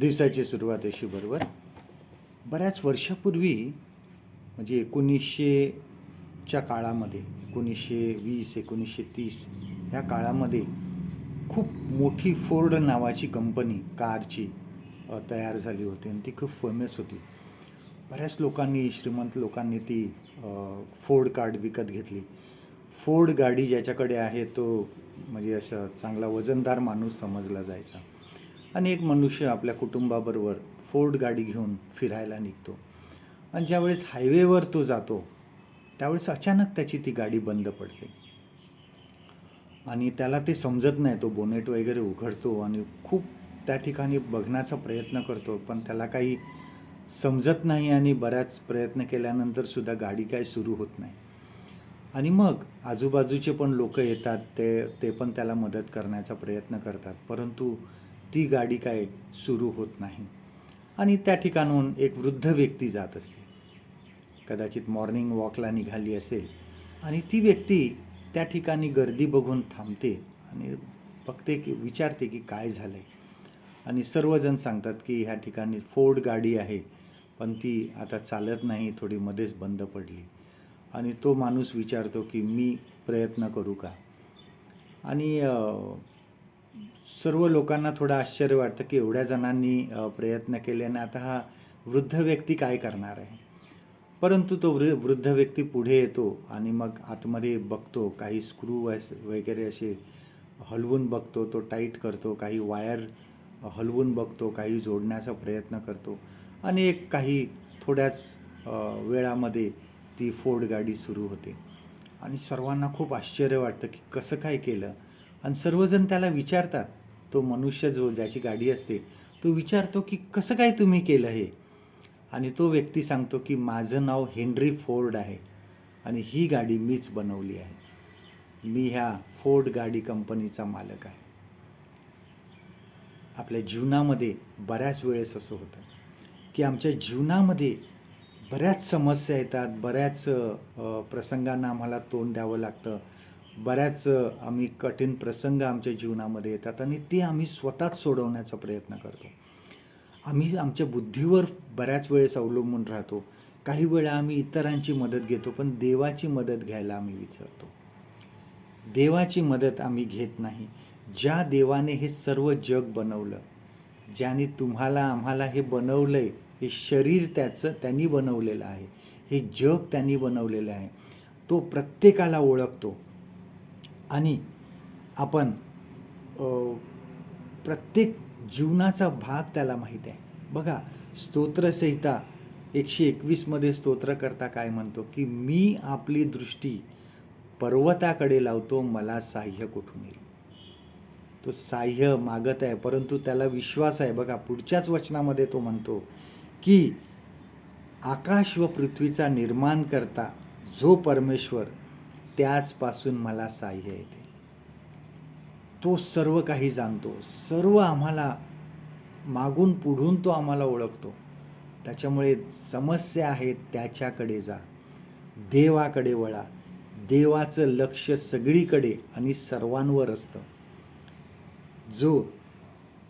दिवसाची सुरुवात अशी बरोबर. बऱ्याच वर्षापूर्वी म्हणजे एकोणीसशेच्या काळामध्ये एकोणीसशे वीस एकोणीसशे तीस ह्या काळामध्ये खूप मोठी फोर्ड नावाची कंपनी कारची तयार झाली होती आणि ती खूप फेमस होती. बऱ्याच लोकांनी श्रीमंत लोकांनी ती फोर्ड कार्ड विकत घेतली. फोर्ड गाडी ज्याच्याकडे आहे तो म्हणजे असं चांगला वजनदार माणूस समजला जायचा. आणि एक मनुष्य आपल्या कुटुंबाबरोबर फोर्ड गाडी घेऊन फिरायला निघतो. आणि ज्यावेळेस हायवेवर तो जातो त्यावेळेस अचानक त्याची ती गाडी बंद पडते. आणि त्याला ते समजत नाही तो बोनेट वगैरे उघडतो आणि खूप त्या ठिकाणी बघण्याचा प्रयत्न करतो पण त्याला काही समजत नाही आणि बऱ्याच प्रयत्न केल्यानंतर सुद्धा गाडी काय सुरू होत नाही. आणि मग आजूबाजूचे पण लोक येतात ते ते पण त्याला मदत करण्याचा प्रयत्न करतात. परंतु ती गाडी काय सुरू होत नाही. आणि त्या ठिकाणून एक वृद्ध व्यक्ती जात असते. कदाचित मॉर्निंग वॉकला निघाली असेल आणि ती व्यक्ती त्या ठिकाणी गर्दी बघून थांबते आणि बघते की विचारते की काय झालं आहे आणि सर्वजण सांगतात की ह्या ठिकाणी फोर्ड गाडी आहे पण ती आता चालत नाही थोडी मध्येच बंद पडली. आणि तो माणूस विचारतो की मी प्रयत्न करू का? आणि सर्व लोकांना थोडं आश्चर्य वाटतं की एवढ्या जणांनी प्रयत्न केले आणि आता हा वृद्ध व्यक्ती काय करणार आहे? परंतु तो वृ वृद्ध व्यक्ती पुढे येतो आणि मग आतमध्ये बघतो काही स्क्रू वगैरे असे हलवून बघतो तो टाईट करतो काही वायर हलवून बघतो काही जोडण्याचा प्रयत्न करतो आणि एक काही थोड्याच वेळामध्ये ती फोर्ड गाडी सुरू होते. आणि सर्वांना खूप आश्चर्य वाटतं की कसं काय केलं? आणि सर्वजण त्याला विचारतात तो मनुष्य जो ज्याची गाडी असते तो विचारतो की कसं काय तुम्ही केलं हे? आणि तो व्यक्ती सांगतो की माझं नाव हेनरी फोर्ड आहे आणि ही गाडी मीच बनवली आहे. मी ह्या फोर्ड गाडी कंपनीचा मालक आहे. आपल्या जीवनामध्ये बऱ्याच वेळेस असं होतं की आमच्या जीवनामध्ये बऱ्याच समस्या येतात बऱ्याच प्रसंगांना आम्हाला तोंड द्यावं लागतं. बऱ्याच आम्ही कठीण प्रसंग आमच्या जीवनामध्ये येतात आणि ते आम्ही स्वतःच सोडवण्याचा प्रयत्न करतो. आम्ही आमच्या बुद्धीवर बऱ्याच वेळेस अवलंबून राहतो. काही वेळा आम्ही इतरांची मदत घेतो पण देवाची मदत घ्यायला आम्ही विचारतो देवाची मदत आम्ही घेत नाही. ज्या देवाने हे सर्व जग बनवलं ज्याने तुम्हाला आम्हाला हे बनवलं आहे हे शरीर त्याचं त्यांनी बनवलेलं आहे हे जग त्यांनी बनवलेलं आहे तो प्रत्येकाला ओळखतो. आणि आपण प्रत्येक जीवनाचा भाग त्याला माहीत आहे. बघा स्तोत्रसंहिता एकशे एकवीसमध्ये स्तोत्र करता काय म्हणतो की मी आपली दृष्टी पर्वताकडे लावतो मला साह्य कुठून येईल? तो साह्य मागत आहे परंतु त्याला विश्वास आहे. बघा पुढच्याच वचनामध्ये तो म्हणतो की आकाश व पृथ्वीचा निर्माण करता जो परमेश्वर त्याचपासून मला साह्य येते. तो सर्व काही जाणतो. सर्व आम्हाला मागून पुढून तो आम्हाला ओळखतो. त्याच्यामुळे समस्या आहेत त्याच्याकडे जा. देवाकडे वळा. देवाचं लक्ष सगळीकडे आणि सर्वांवर असतं. जो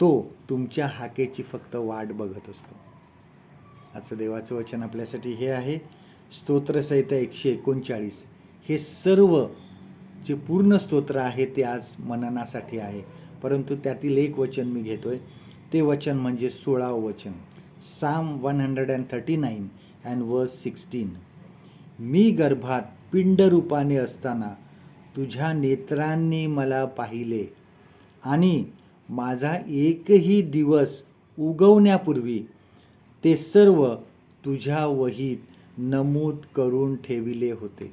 तो तुमच्या हाकेची फक्त वाट बघत असतो. आजचं देवाचं वचन आपल्यासाठी हे आहे. स्तोत्रसहित एकशे एकोणचाळीस. हे सर्व जे पूर्ण स्तोत्र आहे ते आज मननासाठी आहे. परंतु त्यातील एक वचन मी घेतोय. ते वचन म्हणजे सोळावं वचन. Psalm one hundred and thirty nine and verse sixteen मी गर्भात पिंडरूपाने असताना तुझ्या नेत्रांनी मला पाहिले आणि माझा एकही दिवस उगवण्यापूर्वी ते सर्व तुझ्या वहीत नमूद करून ठेविले होते.